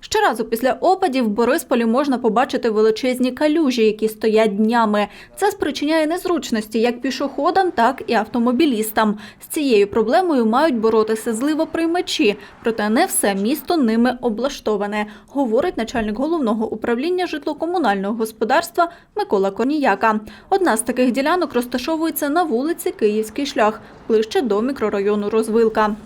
Щоразу після опадів в Борисполі можна побачити величезні калюжі, які стоять днями. Це спричиняє незручності як пішоходам, так і автомобілістам. З цією проблемою мають боротися зливоприймачі, проте не все місто ними облаштоване, говорить начальник головного управління житло-комунального господарства Микола Корніяка. Одна з таких ділянок розташовується на вулиці Київський шлях, ближче до мікрорайону Розвилка.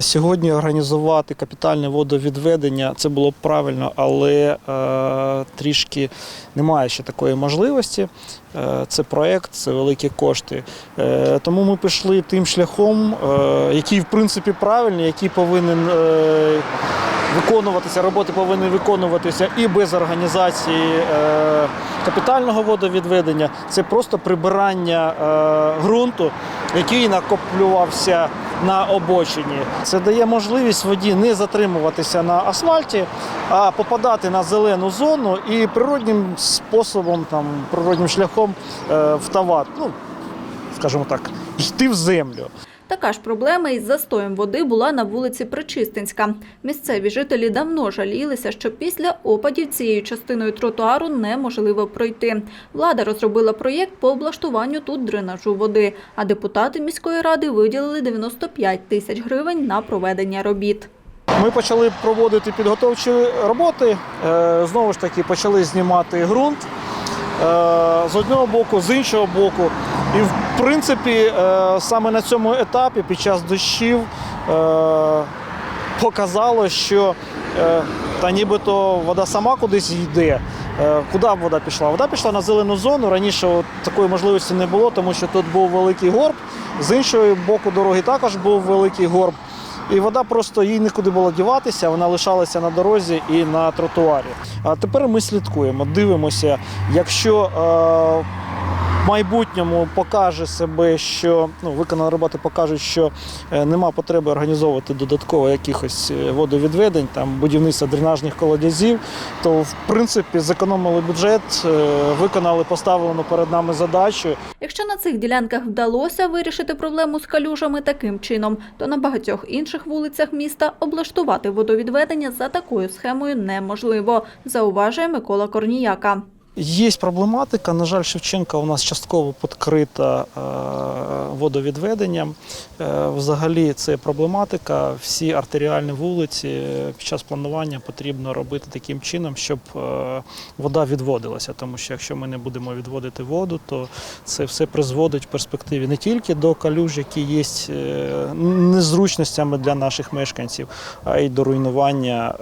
Сьогодні організувати капітальне водовідведення це було б правильно, але е, трішки немає ще такої можливості. Е, це проєкт, це великі кошти. Е, тому ми пішли тим шляхом, е, який в принципі правильний, який повинен е, виконуватися, роботи повинні виконуватися і без організації е, капітального водовідведення. Це просто прибирання е, ґрунту, який накоплювався на обочині. Це дає можливість воді не затримуватися на асфальті, а попадати на зелену зону і природнім способом, там, природнім шляхом е, втавати, ну, скажімо так, йти в землю. Така ж проблема із застоєм води була на вулиці Причистинська. Місцеві жителі давно жалілися, що після опадів цією частиною тротуару неможливо пройти. Влада розробила проєкт по облаштуванню тут дренажу води, а депутати міської ради виділили 95 тисяч гривень на проведення робіт. Ми почали проводити підготовчі роботи. Е, Знову ж таки, почали знімати ґрунт е, з одного боку, з іншого боку. І принципі, е, саме на цьому етапі під час дощів е, показало, що е, та нібито вода сама кудись йде. Куди б вода пішла? Вода пішла на зелену зону. Раніше от такої можливості не було, тому що тут був великий горб. З іншого боку дороги також був великий горб. І вода просто їй нікуди було діватися, вона лишалася на дорозі і на тротуарі. А тепер ми слідкуємо, дивимося, якщо е, майбутньому покаже себе, що ну, виконані роботи покажуть, що е, нема потреби організовувати додатково якихось е, водовідведень, там будівництво дренажних колодязів, то в принципі зекономили бюджет, е, виконали поставлену перед нами задачу. Якщо на цих ділянках вдалося вирішити проблему з калюжами таким чином, то на багатьох інших вулицях міста облаштувати водовідведення за такою схемою неможливо, зауважує Микола Корніяка. Є проблематика. На жаль, Шевченка у нас частково підкрита е, водовідведенням. Е, Взагалі, це проблематика. Всі артеріальні вулиці е, під час планування потрібно робити таким чином, щоб вода відводилася. Тому що якщо ми не будемо відводити воду, то це все призводить в перспективі не тільки до калюж, які є незручностями для наших мешканців, а й до руйнування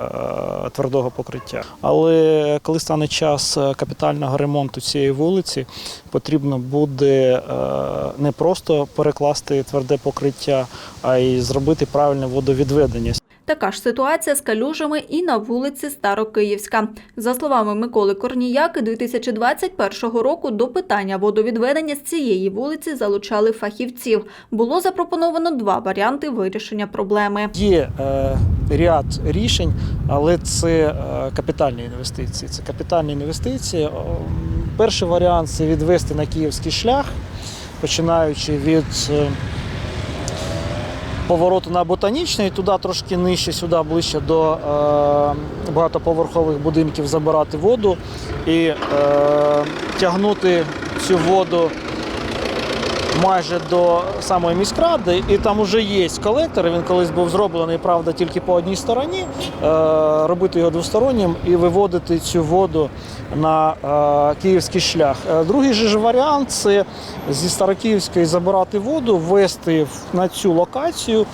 твердого покриття. Але коли стане час е, капітального ремонту цієї вулиці, потрібно буде е, не просто перекласти тверде покриття, а й зробити правильне водовідведення. Така ж ситуація з калюжами і на вулиці Старокиївська. За словами Миколи Корніяки, 2021 року до питання водовідведення з цієї вулиці залучали фахівців. Було запропоновано два варіанти вирішення проблеми. Є е, ряд рішень, але це е, капітальні інвестиції. Це капітальні інвестиції. Перший варіант це відвести на київський шлях, починаючи від е, повороту на ботанічний, туди трошки нижче, сюди ближче до е, багатоповерхових будинків забирати воду і е, тягнути цю воду майже до самої міськради, і там вже є колектор. Він колись був зроблений, правда, тільки по одній стороні. Е, робити його двостороннім і виводити цю воду на е, київський шлях. Е, Другий же варіант це зі Старокиївської забирати воду, ввести на цю локацію,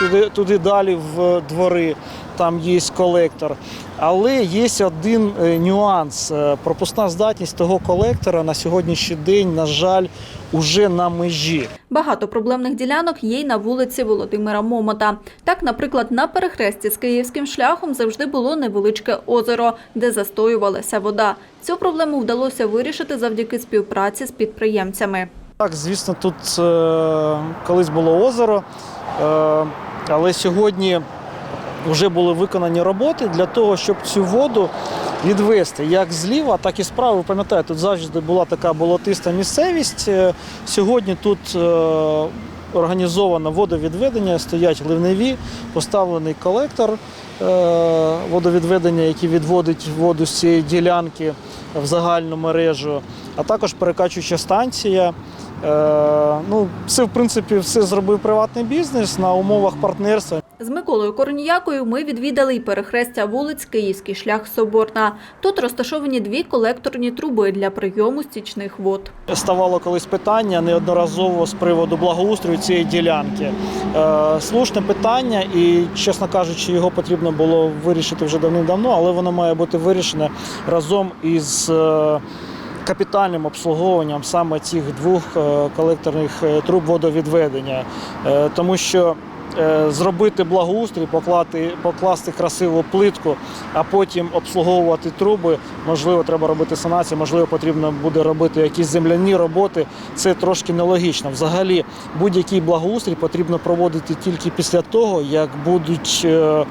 туди, туди далі в двори. Там є колектор. Але є один нюанс. Пропускна здатність того колектора на сьогоднішній день, на жаль, уже на межі. Багато проблемних ділянок є й на вулиці Володимира Момота. Так, наприклад, на перехресті з київським шляхом завжди було невеличке озеро, де застоювалася вода. Цю проблему вдалося вирішити завдяки співпраці з підприємцями. Так, звісно, тут е, колись було озеро, е, але сьогодні вже були виконані роботи для того, щоб цю воду відвести як зліва, так і справа. Ви пам'ятаєте, тут завжди була така болотиста місцевість. Е, Сьогодні тут е, організовано водовідведення, стоять ливневі, поставлений колектор е, водовідведення, який відводить воду з цієї ділянки в загальну мережу, а також перекачуюча станція. Ну, це, в принципі, все зробив приватний бізнес на умовах партнерства. З Миколою Корніякою ми відвідали й перехрестя вулиць Київський шлях Соборна. Тут розташовані дві колекторні труби для прийому стічних вод. Ставало колись питання неодноразово з приводу благоустрою цієї ділянки. Е, слушне питання, і, чесно кажучи, його потрібно було вирішити вже давним-давно, але воно має бути вирішене разом із е, капітальним обслуговуванням саме цих двох е, колекторних труб водовідведення. Тому що Зробити благоустрій, поклати, покласти красиву плитку, а потім обслуговувати труби. Можливо, треба робити санацію, можливо, потрібно буде робити якісь земляні роботи. Це трошки нелогічно. Взагалі, будь-який благоустрій потрібно проводити тільки після того, як будуть е,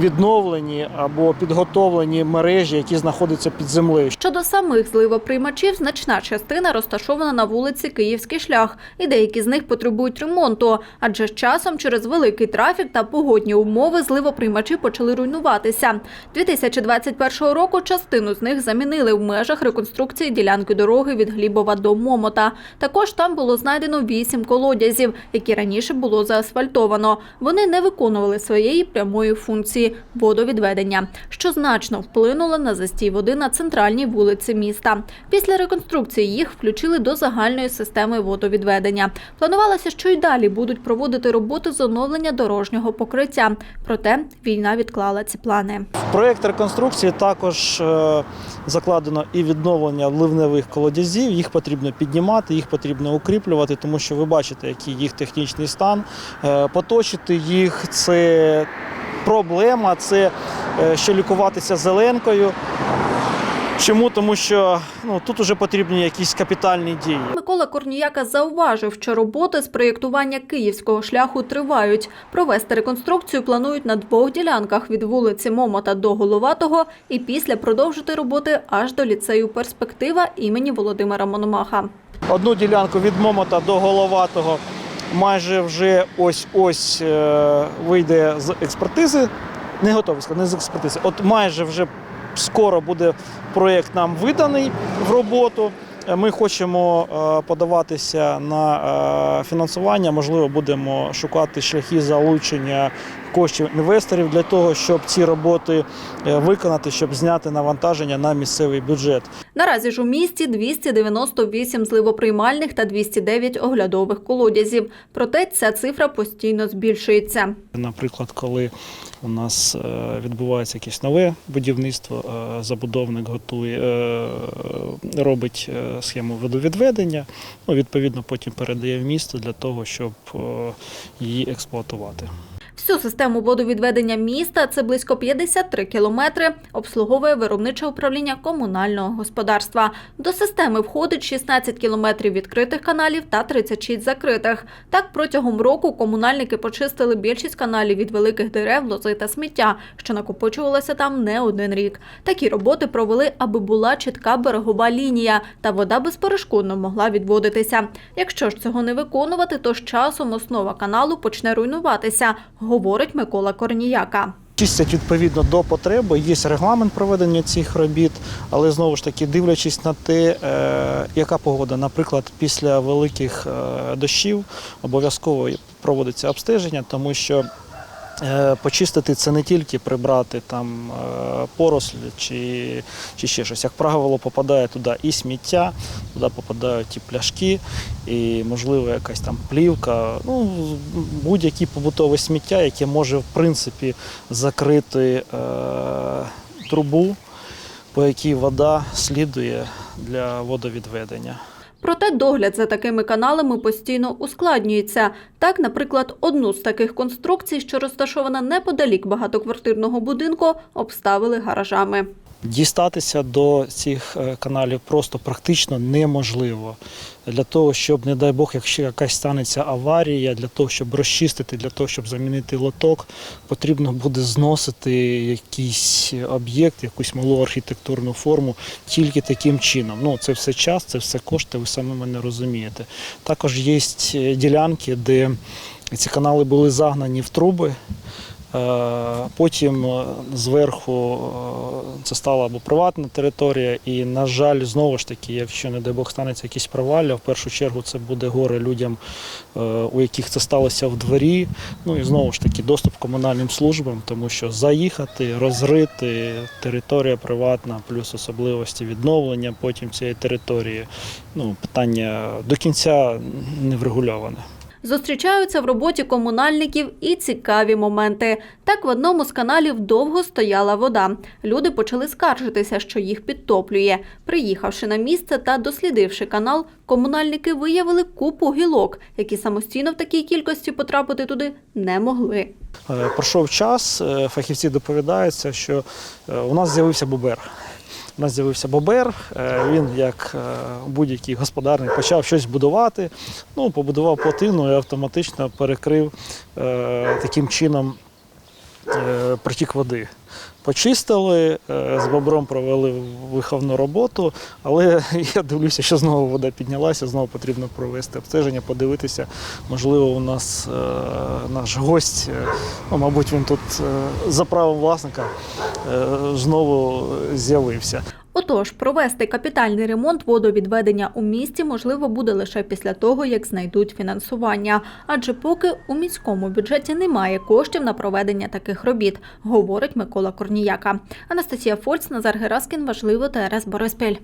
відновлені або підготовлені мережі, які знаходяться під землею. Щодо самих зливоприймачів, значна частина розташована на вулиці Київський шлях, і деякі з них потребують ремонту, адже з часом через великий трафік та погодні умови зливоприймачі почали руйнуватися. 2021 року частину з них замінили в межах реконструкції ділянки дороги від Глібова до Момота. Також там було знайдено вісім колодязів, які раніше було заасфальтовано. Вони не виконували своєї прямої функції водовідведення, що значно вплинуло на застій води на центральній вулиці міста. Після реконструкції їх включили до загальної системи водовідведення. Планувалося, що й далі будуть проводити роботи з оновлення дорожнього покриття. Проте війна відклала ці плани. В проєкт реконструкції також е, закладено і відновлення ливневих колодязів. Їх потрібно піднімати, їх потрібно укріплювати, тому що ви бачите, який їх технічний стан. Е, Поточити їх це проблема, це е, ще лікуватися зеленкою. Чому? Тому що ну, тут вже потрібні якісь капітальні дії. Микола Корніяка зауважив, що роботи з проєктування київського шляху тривають. Провести реконструкцію планують на двох ділянках від вулиці Момота до Головатого і після продовжити роботи аж до ліцею Перспектива імені Володимира Мономаха. Одну ділянку від Момота до Головатого майже вже ось-ось е, вийде з експертизи. Не готовий сказати, не з експертизи. От майже вже скоро буде проєкт нам виданий в роботу. Е, Ми хочемо е, подаватися на фінансування. Можливо, будемо шукати шляхи залучення коштів інвесторів для того, щоб ці роботи е, виконати, щоб зняти навантаження на місцевий бюджет. Наразі ж у місті 298 зливоприймальних та 209 оглядових колодязів. Проте ця цифра постійно збільшується. Наприклад, коли у нас е, відбувається якесь нове будівництво, е, забудовник готує, робить схему водовідведення, ну, відповідно, потім передає в місто для того, щоб її експлуатувати. Всю систему водовідведення міста, це близько 53 кілометри, обслуговує виробниче управління комунального господарства. До системи входить 16 кілометрів відкритих каналів та 36 закритих. Так, протягом року комунальники почистили більшість каналів від великих дерев, лози та сміття, що накопичувалося там не один рік. Такі роботи провели, аби була чітка берегова лінія, та вода безперешкодно могла відводитися. Якщо ж цього не виконувати, то з часом основа каналу почне руйнуватися, говорить Микола Корніяка. Чистять відповідно до потреби. Є регламент проведення цих робіт, але знову ж таки, дивлячись на те, е, яка погода, наприклад, після великих е, дощів обов'язково проводиться обстеження, тому що почистити це не тільки прибрати там е, поросль чи, чи ще щось. Як правило, попадає туди і сміття, туди попадають і пляшки, і, можливо, якась там плівка, ну, будь-яке побутове сміття, яке може, в принципі, закрити е, трубу, по якій вода слідує для водовідведення. Проте догляд за такими каналами постійно ускладнюється. Так, наприклад, одну з таких конструкцій, що розташована неподалік багатоквартирного будинку, обставили гаражами. Дістатися до цих е, каналів просто практично неможливо. Для того, щоб, не дай Бог, якщо якась станеться аварія, для того, щоб розчистити, для того, щоб замінити лоток, потрібно буде зносити якийсь об'єкт, якусь малу архітектурну форму тільки таким чином. Ну, це все час, це все кошти, ви самі мене розумієте. Також є ділянки, де ці канали були загнані в труби. Е, Потім е, зверху е, це стала або приватна територія, і, на жаль, знову ж таки, якщо, не дай Бог, станеться якісь провалля, в першу чергу це буде горе людям, у яких це сталося в дворі. Ну і знову ж таки доступ комунальним службам, тому що заїхати, розрити, територія приватна, плюс особливості відновлення потім цієї території. Ну, питання до кінця не врегульоване. Зустрічаються в роботі комунальників і цікаві моменти. Так, в одному з каналів довго стояла вода. Люди почали скаржитися, що їх підтоплює. Приїхавши на місце та дослідивши канал, комунальники виявили купу гілок, які самостійно в такій кількості потрапити туди не могли. Е, Пройшов час, е, фахівці доповідаються, що е, у нас з'явився бобер. Нас з'явився бобер, е, він, як е, будь-який господарник, почав щось будувати. Ну, побудував плотину і автоматично перекрив е, таким чином е, притік води. Почистили, е, з бобром провели виховну роботу, але я дивлюся, що знову вода піднялася, знову потрібно провести обстеження, подивитися. Можливо, у нас е, наш гость, ну, мабуть, він тут за правом власника знову з'явився. Отож, провести капітальний ремонт водовідведення у місті можливо буде лише після того, як знайдуть фінансування. Адже поки у міському бюджеті немає коштів на проведення таких робіт, говорить Микола Корніяка. Анастасія Фольц, Назар Гераскін, важливо ТРС Бориспіль.